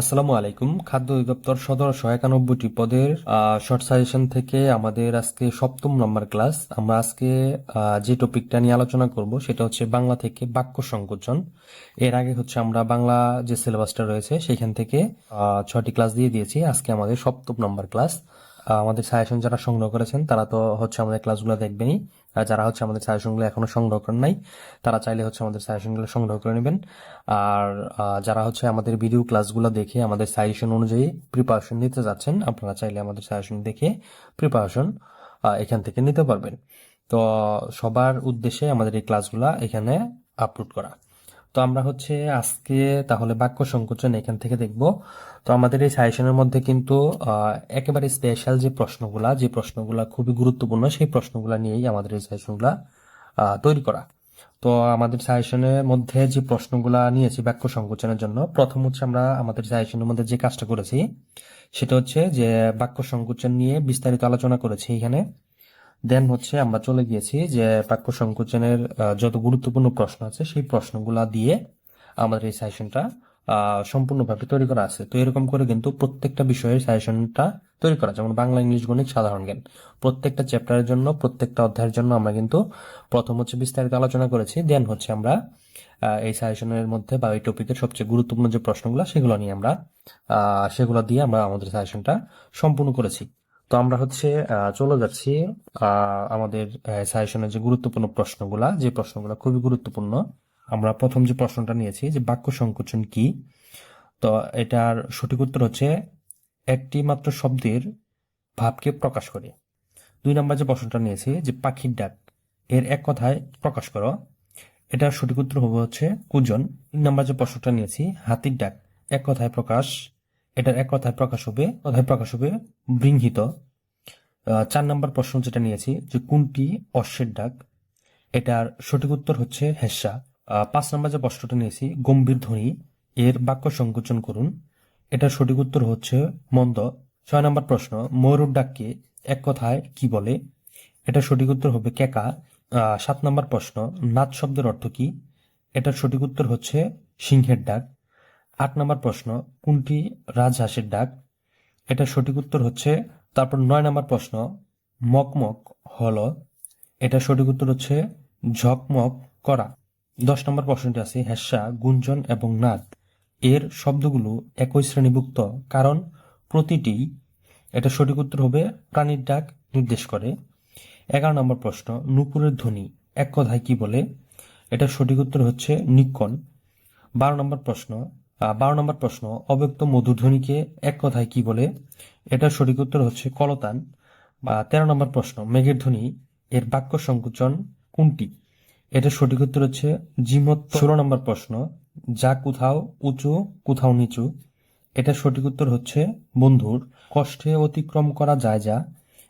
আসসালামু আলাইকুম। খাদ্য অধিদপ্তর সদর একানব্বইটি পদের শর্ট সাজেশন থেকে আমাদের আজকে সপ্তম নম্বর ক্লাস আমরা আজকে যে টপিকটা নিয়ে আলোচনা করব সেটা হচ্ছে বাংলা থেকে বাক্য সংকোচন। এর আগে হচ্ছে আমরা বাংলা যে সিলেবাসটা রয়েছে সেখান থেকে ছয়টি ক্লাস দিয়ে দিয়েছি। আজকে আমাদের সপ্তম নম্বর ক্লাস আমাদের সাজেশন যারা সংগ্রহ করেছেন, তারা তো হচ্ছে আমাদের ক্লাসগুলো দেখবেনই। আর যারা হচ্ছে আমাদের সাজেশনগুলো এখনও সংগ্রহ করেন নাই, তারা চাইলে হচ্ছে আমাদের সাজেশনগুলো সংগ্রহ করে নেবেন। আর যারা হচ্ছে আমাদের ভিডিও ক্লাসগুলো দেখে আমাদের সাজেশন অনুযায়ী প্রিপারেশন নিতে যাচ্ছেন, আপনারা চাইলে আমাদের সাজেশন দেখে প্রিপারেশন এখান থেকে নিতে পারবেন। তো, সবার উদ্দেশ্যে আমাদের এই ক্লাসগুলা এখানে আপলোড করা। তো আমরা হচ্ছে আজকে তাহলে বাক্য সংকোচন এখান থেকে দেখব। তো আমাদের এই সাজেশনের মধ্যে কিন্তু একেবারে স্পেশাল যে প্রশ্নগুলা যে প্রশ্নগুলা খুবই গুরুত্বপূর্ণ, সেই প্রশ্নগুলা নিয়েই আমাদের এই সাজেশনগুলা তৈরি করা। তো আমাদের সাজেশনের মধ্যে যে প্রশ্নগুলা নিয়েছি বাক্য সংকোচনের জন্য, প্রথম হচ্ছে আমরা আমাদের সাজেশনের মধ্যে যে কাজটা করেছি, সেটা হচ্ছে যে বাক্য সংকোচন নিয়ে বিস্তারিত আলোচনা করেছি এখানে। দেন হচ্ছে আমরা চলে গিয়েছি যে বাক্য সংকোচনের যত গুরুত্বপূর্ণ প্রশ্ন আছে, সেই প্রশ্নগুলা দিয়ে আমাদের এই সাজেশনটা সম্পূর্ণভাবে তৈরি করা আছে। তো এরকম করে কিন্তু প্রত্যেকটা বিষয়ের সাজেশনটা তৈরি করা যেমন বাংলা, ইংলিশ, গণিত, সাধারণ জ্ঞান। প্রত্যেকটা চ্যাপ্টারের জন্য, প্রত্যেকটা অধ্যায়ের জন্য আমরা কিন্তু প্রথম হচ্ছে বিস্তারিত আলোচনা করেছি। দেন হচ্ছে আমরা এই সাজেশনের মধ্যে বা এই টপিকের সবচেয়ে গুরুত্বপূর্ণ যে প্রশ্নগুলো, সেগুলো নিয়ে আমরা সেগুলো দিয়ে আমরা আমাদের সাজেশনটা সম্পূর্ণ করেছি। তো আমরা হচ্ছে চলে যাচ্ছি আমাদের সাজেশনের যে গুরুত্বপূর্ণ প্রশ্নগুলা, যে প্রশ্নগুলো খুবই গুরুত্বপূর্ণ, আমরা প্রথম যে প্রশ্নটা নিয়েছি, যে বাক্য সংকোচন কি? তো এটার সঠিক উত্তর হচ্ছে, একটি মাত্র শব্দের ভাবকে প্রকাশ করে। দুই নম্বর যে প্রশ্নটা নিয়েছি, যে পাখির ডাক, এর এক কথায় প্রকাশ করো। এটার সঠিক উত্তর হবে হচ্ছে, কুজন। তিন নম্বর যে প্রশ্নটা নিয়েছি, হাতির ডাক, এক কথায় প্রকাশ এটার এক কথায় প্রকাশ হবে কথায় প্রকাশ হবে বৃঙ্হিত আহ, চার নম্বর প্রশ্ন যেটা নিয়েছি যে কোনটি অশ্বের ডাক? এটার সঠিক উত্তর হচ্ছে হেসা। পাঁচ নম্বর যে প্রশ্নটা নিয়েছি গম্ভীর ধ্বনি এর বাক্য সংকোচন করুন। এটার সঠিক উত্তর হচ্ছে মন্দ। ছয় নম্বর প্রশ্ন ময়ূর ডাককে এক কথায় কি বলে? এটার সঠিক উত্তর হবে কেকা সাত নম্বর প্রশ্ন নাচ শব্দের অর্থ কি? এটার সঠিক উত্তর হচ্ছে সিংহের ডাক। আট নম্বর প্রশ্ন, কোনটি রাজহাঁসের ডাক? এটার সঠিক উত্তর হচ্ছে, তারপর নয় নম্বর প্রশ্ন, মকমক হল। এটার সঠিক উত্তর হচ্ছে, ঝকমক করা। দশ নম্বর প্রশ্নটি আছে, হেসা, গুঞ্জন এবং নাদ। এর শব্দগুলো একই শ্রেণীভুক্ত, কারণ প্রতিটি, এটা সঠিক উত্তর হবে, প্রাণীর ডাক নির্দেশ করে। এগারো নম্বর প্রশ্ন, নুপুরের ধ্বনি এক কথায় কি বলে? এটা সঠিক উত্তর হচ্ছে নিকন বারো নম্বর প্রশ্ন বারো নম্বর প্রশ্ন, অব্যক্ত মধুধ্বনিকে এক কথায় কি বলে? এটার সঠিক উত্তর হচ্ছে কলতান। বা তেরো নম্বর প্রশ্ন, মেঘের ধ্বনি এর বাক্য সংকোচন কোনটি? এটার সঠিক উত্তর হচ্ছে জিমত ষোলো নম্বর প্রশ্ন, যা কোথাও উঁচু, কোথাও নিচু। এটার সঠিক উত্তর হচ্ছে বন্ধুর। কষ্টে অতিক্রম করা যায় যা।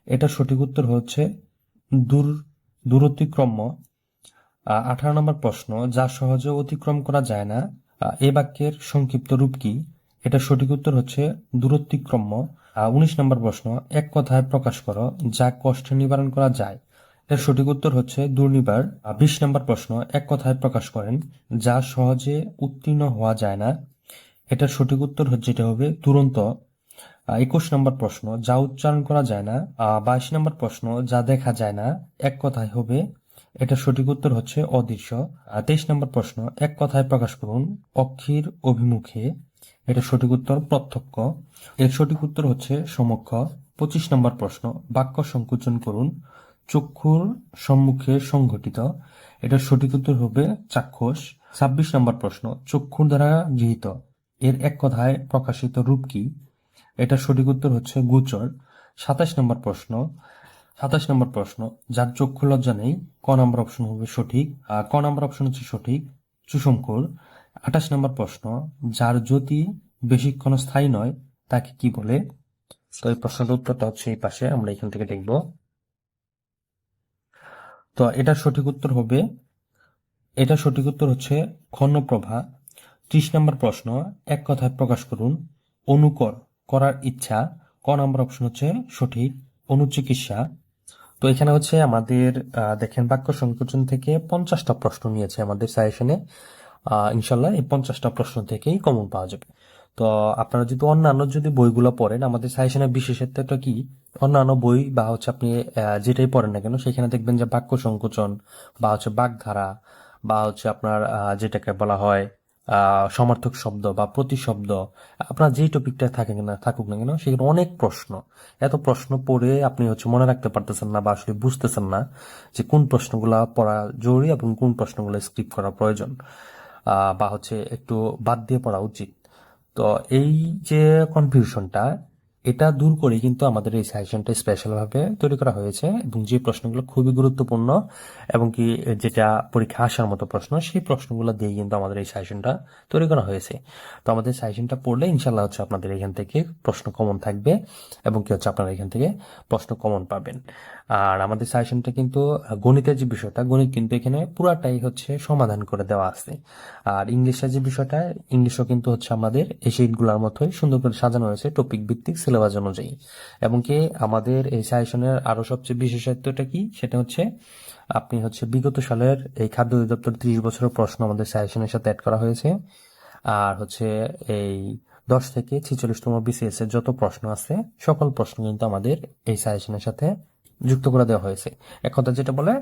এটার সঠিক উত্তর হচ্ছে দূর দূরতিক্রম্য। আঠারো নম্বর প্রশ্ন, যা সহজে অতিক্রম করা যায় না। এ বাক্যের সংক্ষিপ্ত রূপ কি? এটা সঠিক উত্তর হচ্ছে দূরতিক্রম্য। আহ, উনিশ নম্বর প্রশ্ন এক কথায় প্রকাশ করো যা কষ্ট নিবারণ করা যায়। এর সঠিক উত্তর হচ্ছে দুর্নিবার। বিশ নম্বর প্রশ্ন এক কথায় প্রকাশ করেন যা সহজে উত্তীর্ণ হওয়া যায় না। এটার সঠিক উত্তর হচ্ছে এটা হবে তুরন্ত একুশ নম্বর প্রশ্ন যা উচ্চারণ করা যায় না। বাইশ নম্বর প্রশ্ন যা দেখা যায় না। এক কথায় হবে এটা সঠিক উত্তর হচ্ছে অদৃশ্য। তেইশ নম্বর প্রশ্ন, এক কথায় প্রকাশ করুন অক্ষির অভিমুখে। এটা সঠিক উত্তর, প্রত্যক্ষ। এর সঠিক উত্তর হচ্ছে সমক্ষ। পঁচিশ নম্বর প্রশ্ন, বাক্য সংকোচন করুন, চক্ষুর সম্মুখে সংঘটিত। এটার সঠিক উত্তর হবে চাক্ষুষ। ছাব্বিশ নম্বর প্রশ্ন, চক্ষুর দ্বারা গৃহীত। এর এক কথায় প্রকাশিত রূপ কি? এটার সঠিক উত্তর হচ্ছে গোচর। সাতাশ নম্বর প্রশ্ন সাতাশ নম্বর প্রশ্ন, যার চক্ষু লজ্জা নেই, ক নম্বর অপশন হবে সঠিক, আর ক নম্বর অপশন হচ্ছে সঠিক সুষমকর আঠাশ নম্বর প্রশ্ন, যার জ্যোতি বেশিক্ষণ স্থায়ী নয়, তাকে কি বলে? তো এই প্রশ্নটার উত্তরটা হচ্ছে এই পাশে, আমরা এখান থেকে দেখব। তো এটার সঠিক উত্তর হবে এটা সঠিক উত্তর হচ্ছে ক্ষণপ্রভা ত্রিশ নম্বর প্রশ্ন, এক কথায় প্রকাশ করুন, অনুকর করার ইচ্ছা, ক নম্বর অপশন হচ্ছে সঠিক, অনুচিকিৎসা। তো এখানে হচ্ছে আমাদের দেখেন বাক্য সংকোচন থেকে পঞ্চাশটা প্রশ্ন নিয়েছে আমাদের সাজেশনে ইনশাল্লাহ এই পঞ্চাশটা প্রশ্ন থেকেই কমন পাওয়া যাবে। তো আপনারা যদি অন্যান্য যদি বইগুলো পড়েন, আমাদের সাজেশনের বিশেষত্বটা কি? অন্যান্য বই বা হচ্ছে আপনি যেটাই পড়েন না কেন, সেখানে দেখবেন যে বাক্য সংকোচন বা হচ্ছে বাগধারা বা হচ্ছে আপনার যেটাকে বলা হয় সমার্থক শব্দ বা প্রতিশব্দ, আপনার যেই টপিকটা থাকে না থাকুক না কেন, সেখানে অনেক প্রশ্ন। এত প্রশ্ন পড়ে আপনি হচ্ছে মনে রাখতে পারতেছেন না বা আসলে বুঝতেছেন না যে কোন প্রশ্নগুলা পড়া জরুরি এবং কোন প্রশ্নগুলো স্কিপ করা প্রয়োজন বা হচ্ছে একটু বাদ দিয়ে পড়া উচিত। তো এই যে কনফিউশনটা এটা দূর করে কিন্তু আমাদের এই সাজেশনটা স্পেশাল ভাবে তৈরি করা হয়েছে এবং যে প্রশ্নগুলো খুবই গুরুত্বপূর্ণ এবং কি যেটা পরীক্ষা আসার মতো প্রশ্ন, সেই প্রশ্নগুলো দিয়ে কিন্তু আমাদের এই সাজেশনটা তৈরি করা হয়েছে। তো আমাদের সাজেশনটা পড়লে ইনশাল্লাহ হচ্ছে আপনাদের এখান থেকে প্রশ্ন কমন থাকবে এবং কি হচ্ছে আপনারা এখান থেকে প্রশ্ন কমন পাবেন। আর আমাদের সাজেশনটা কিন্তু গণিতের যে বিষয়টা, গণিত কিন্তু এখানে পুরাটাই হচ্ছে সমাধান করে দেওয়া আছে। আর ইংলিশের যে বিষয়টা, ইংলিশও কিন্তু হচ্ছে আমাদের এই শিটগুলোর মতোই সুন্দর করে সাজানো হয়েছে টপিক ভিত্তিক সিলেবাস অনুযায়ী। এবং কি আমাদের এই সাজেশনের আরও সবচেয়ে বিশেষত্বটা কি? সেটা হচ্ছে আপনি হচ্ছে বিগত সালের এই খাদ্য অধিদপ্তর ত্রিশ বছরের প্রশ্ন আমাদের সাজেশনের সাথে অ্যাড করা হয়েছে। আর হচ্ছে এই দশ থেকে ছিচল্লিশতম বিসিএস এর যত প্রশ্ন আছে, সকল প্রশ্ন কিন্তু আমাদের এই সাজেশনের সাথে যুক্ত করে দেওয়া হয়েছে। এক কথা যেটা বলে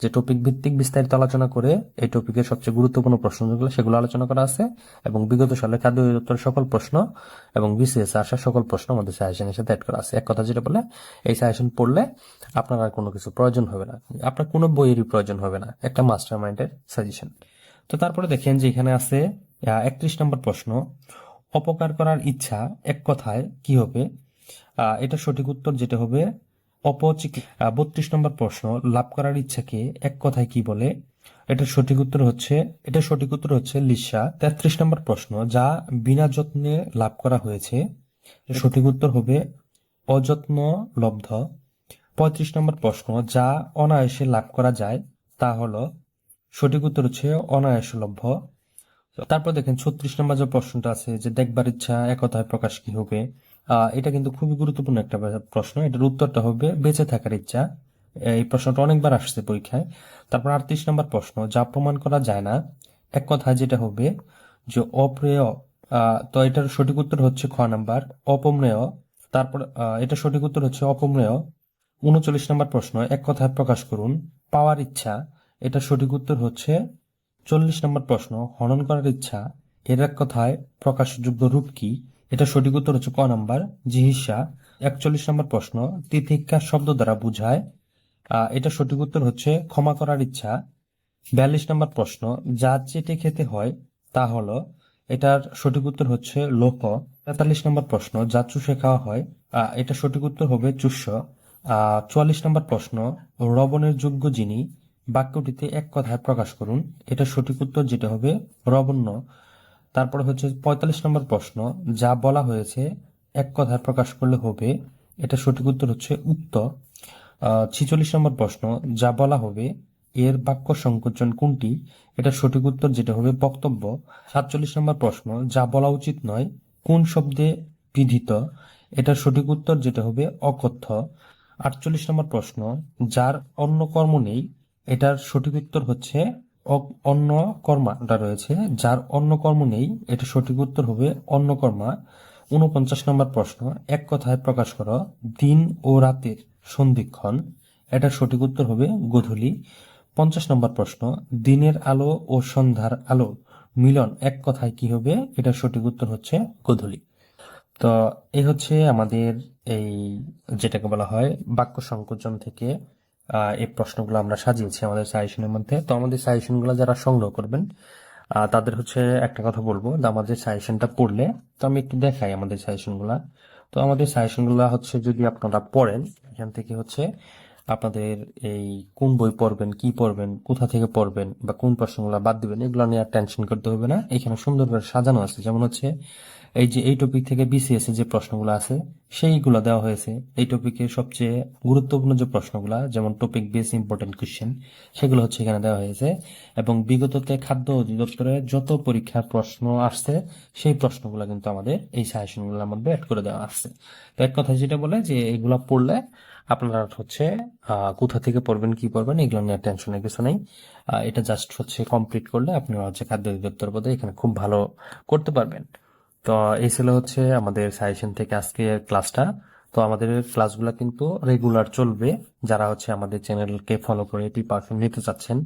যে টপিক ভিত্তিক বিস্তারিত আলোচনা করে এই টপিকের সবচেয়ে গুরুত্বপূর্ণ প্রশ্ন যেগুলো সেগুলো আলোচনা করা আছে এবং বিগত সালে খাদ্য অধিদপ্তরের সকল প্রশ্ন এবং বিসিএস আসা সকল প্রশ্ন আমাদের সাজেশনের সাথে অ্যাড করা আছে। এক কথা যেটা বলে, এই সাজেশন পড়লে আপনার আর কোনো কিছু প্রয়োজন হবে না। আপনার কোনো বইয়েরই প্রয়োজন হবে না। একটা মাস্টার মাইন্ডের সাজেশন তো তারপরে দেখেন যে এখানে আছে একত্রিশ নম্বর প্রশ্ন, অপকার করার ইচ্ছা এক কথায় কি হবে? এটা সঠিক উত্তর যেটা হবে অপচিকি বত্রিশ নম্বর প্রশ্ন, লাভ করার ইচ্ছাকে এক কথায় কি বলে? এটা সঠিক উত্তর হচ্ছে এটা সঠিক উত্তর হচ্ছে লিসা। তেত্রিশ নম্বর প্রশ্ন, যা বিনা যত্নে লাভ করা হয়েছে সঠিক উত্তর হবে অযত্ন লব্ধ। পঁয়ত্রিশ নম্বর প্রশ্ন, যা অনায়াসে লাভ করা যায়, তা হলো, সঠিক উত্তর হচ্ছে অনায়াসে লভ্য তারপর দেখেন, ছত্রিশ নম্বর যে প্রশ্নটা আছে, যে দেখবার ইচ্ছা, একথায় প্রকাশ কি হবে? এটা কিন্তু খুবই গুরুত্বপূর্ণ একটা প্রশ্ন। এটার উত্তরটা হবে, বেঁচে থাকার ইচ্ছা। এই প্রশ্নটা অনেকবার আসছে পরীক্ষায়। তারপর আটত্রিশ নম্বর প্রশ্ন, যা প্রমাণ করা যায় না। এক কথায় যেটা হবে যে অপ্রেয় তো এটার সঠিক উত্তর হচ্ছে খ নাম্বার। অপমেয় তারপর এটা সঠিক উত্তর হচ্ছে অপমেয় উনচল্লিশ নম্বর প্রশ্ন, এক কথায় প্রকাশ করুন, পাওয়ার ইচ্ছা। এটা সঠিক উত্তর হচ্ছে চল্লিশ নম্বর প্রশ্ন, হনন করার ইচ্ছা। এর এক কথায় প্রকাশযোগ্য রূপ কি? এটা সঠিক উত্তর হচ্ছে ক নাম্বার, জিহিসা। একচল্লিশ নম্বর প্রশ্ন, তিতিক্ষা শব্দ দ্বারা বুঝায়। এটা সঠিক উত্তর হচ্ছে ক্ষমা করার ইচ্ছা। বিয়াল্লিশ নম্বর প্রশ্ন যা চেটে খেতে হয়, তা হলো, এটার সঠিক উত্তর হচ্ছে লোহ তেতাল্লিশ নম্বর প্রশ্ন যা চুষে খাওয়া হয় এটা সঠিক উত্তর হবে চুষ্য। চুয়াল্লিশ নম্বর প্রশ্ন, রবণের যোগ্য যিনি, বাক্যটিতে এক কথায় প্রকাশ করুন, এটা সঠিক উত্তর যেটা হবে রবণ্য। তারপরে হচ্ছে পঁয়তাল্লিশ নম্বর প্রশ্ন, যা বলা হয়েছে, এক কথায় প্রকাশ করলে হবে, এটা সঠিক উত্তর হচ্ছে উক্ত ছিচল্লিশ নম্বর প্রশ্ন, যা বলা হবে, এর বাক্য সংকোচন কোনটি? এটা সঠিক উত্তর যেটা হবে বক্তব্য। সাতচল্লিশ নম্বর প্রশ্ন, যা বলা উচিত নয়, কোন শব্দে বিধিত? এটার সঠিক উত্তর যেটা হবে অকথ্য। আটচল্লিশ নম্বর প্রশ্ন, যার অন্য কর্ম নেই, এটার সঠিক উত্তর হচ্ছে অন্য কর্মাটা রয়েছে, যার অন্য কর্ম নেই, এটা সঠিক উত্তর হবে অন্য কর্মা। উনপঞ্চাশ নম্বর প্রশ্ন, এক কথায় প্রকাশ করো, দিন ও রাতের সন্ধিক্ষণ, এটা সঠিক উত্তর হবে গোধূলি। পঞ্চাশ নম্বর প্রশ্ন, দিনের আলো ও সন্ধ্যার আলো, মিলন এক কথায় কি হবে, এটা সঠিক উত্তর হচ্ছে গোধূলি। তো এ হচ্ছে আমাদের এই, যেটাকে বলা হয় বাক্য সংকোচন থেকে এই প্রশ্নগুলো আমরা সাজিয়েছি আমাদের সাজেশনের মধ্যে। তো আমাদের সাজেশনগুলো যারা সংগ্রহ করবেন তাদের হচ্ছে একটা কথা বলব যে আমাদের সাজেশনটা পড়লে, তো আমি একটু দেখাই আমাদের সাজেশনগুলা তো আমাদের সাজেশনগুলো হচ্ছে যদি আপনারা পড়েন, এখান থেকে হচ্ছে আপনাদের এই কোন বই পড়বেন, কি পড়বেন, কোথা থেকে পড়বেন বা কোন প্রশ্নগুলো বাদ দিবেন, এগুলো নিয়ে আর টেনশন করতে হবে না। এখানে সুন্দর করে সাজানো আছে। যেমন হচ্ছে এই যে, এই টপিক থেকে বিসিএস যে প্রশ্নগুলো আছে, সেইগুলো দেওয়া হয়েছে। এই টপিকের সবচেয়ে গুরুত্বপূর্ণ যে প্রশ্নগুলো, যেমন টপিক বেস ইম্পর্টেন্ট কোশ্চেন সেগুলো হচ্ছে এখানে দেওয়া হয়েছে। এবং বিগততে খাদ্য অধিদপ্তরে যত পরীক্ষার প্রশ্ন আসছে, সেই প্রশ্নগুলো কিন্তু আমাদের এই সাজেশনগুলোর মধ্যে অ্যাড করে দেওয়া আসছে তো এক কথা যেটা বলে যে, এগুলো পড়লে আপনারা হচ্ছে কোথা থেকে পড়বেন, কি পড়বেন, এগুলো নিয়ে টেনশনের কিছু নেই। এটা জাস্ট হচ্ছে কমপ্লিট করলে আপনি হচ্ছে খাদ্য অধিদপ্তর পদে এখানে খুব ভালো করতে পারবেন। তো এই ছিল হচ্ছে আমাদের সাজেশন থেকে আজকে ক্লাসটা তো আমাদের ক্লাসগুলো কিন্তু রেগুলার চলবে। যারা হচ্ছে আমাদের চ্যানেলকে ফলো করে প্রিপারেশন নিতে চাচ্ছেন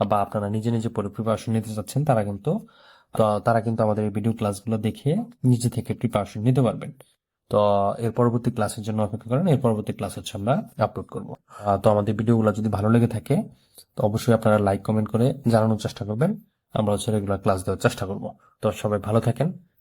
বা আপনারা নিজে নিজে পড়ে প্রিপারেশন নিতে চাচ্ছেন, তারা কিন্তু তারা কিন্তু আমাদের এই ভিডিও ক্লাসগুলো দেখে নিজে থেকে প্রিপারেশন নিতে পারবেন। তো এর পরবর্তী ক্লাসের জন্য অপেক্ষা করেন, এর পরবর্তী ক্লাস হচ্ছে আমরা আপলোড করব। তো আমাদের ভিডিওগুলো যদি ভালো লেগে থাকে, তো অবশ্যই আপনারা লাইক কমেন্ট করে জানানোর চেষ্টা করবেন। আমরা হচ্ছে রেগুলার ক্লাস দেওয়ার চেষ্টা করব। তো সবাই ভালো থাকেন।